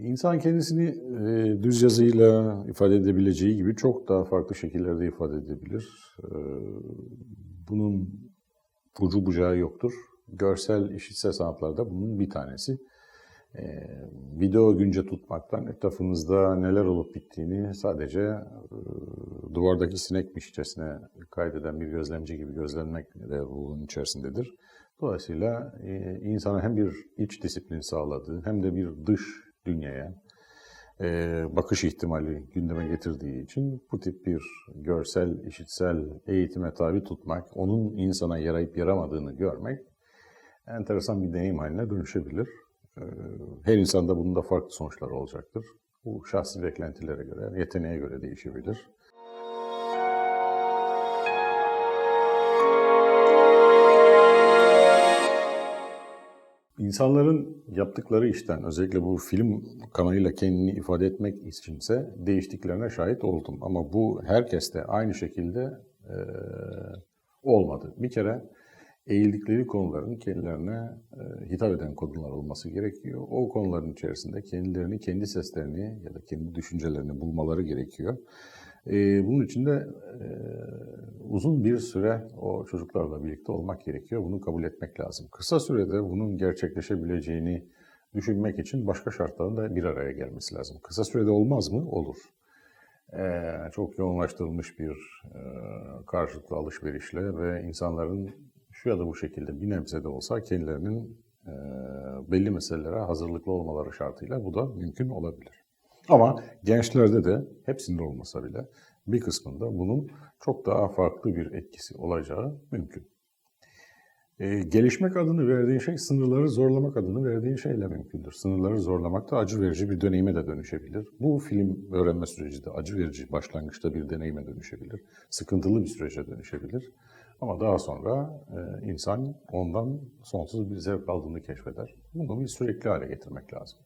İnsan kendisini e, düz yazıyla ifade edebileceği gibi çok daha farklı şekillerde ifade edebilir. E, bunun ucu bucağı yoktur. Görsel işitsel sanatlarda bunun bir tanesi. E, video günce tutmaktan etrafınızda neler olup bittiğini sadece e, duvardaki sinekmişçesine kaydeden bir gözlemci gibi gözlenmek de bunun içerisindedir. Dolayısıyla e, insana hem bir iç disiplin sağladığı hem de bir dış dünyaya e, bakış ihtimali gündeme getirdiği için bu tip bir görsel, işitsel eğitime tabi tutmak, onun insana yarayıp yaramadığını görmek enteresan bir deneyim haline dönüşebilir. E, her insanda bunun da farklı sonuçlar olacaktır. Bu şahsi beklentilere göre, yeteneğe göre değişebilir. İnsanların yaptıkları işten, özellikle bu film kanalıyla kendini ifade etmek içinse değiştiklerine şahit oldum. Ama bu herkeste aynı şekilde e, olmadı. Bir kere eğildikleri konuların kendilerine e, hitap eden konular olması gerekiyor. O konuların içerisinde kendilerini, kendi seslerini ya da kendi düşüncelerini bulmaları gerekiyor. E, bunun için de e, uzun bir süre o çocuklarla birlikte olmak gerekiyor. Bunu kabul etmek lazım. Kısa sürede bunun gerçekleşebileceğini düşünmek için başka şartların da bir araya gelmesi lazım. Kısa sürede olmaz mı? Olur. E, çok yoğunlaştırılmış bir e, karşılıklı alışverişle ve insanların şu ya da bu şekilde bir nebze de olsa kendilerinin e, belli meselelere hazırlıklı olmaları şartıyla bu da mümkün olabilir. Ama gençlerde de hepsinde olmasa bile bir kısmında bunun çok daha farklı bir etkisi olacağı mümkün. Ee, gelişmek adını verdiğin şey sınırları zorlamak adını verdiğin şeyle mümkündür. Sınırları zorlamak da acı verici bir deneyime de dönüşebilir. Bu film öğrenme süreci de acı verici başlangıçta bir deneyime dönüşebilir. Sıkıntılı bir sürece dönüşebilir. Ama daha sonra e, insan ondan sonsuz bir zevk aldığını keşfeder. Bunu bir sürekli hale getirmek lazım.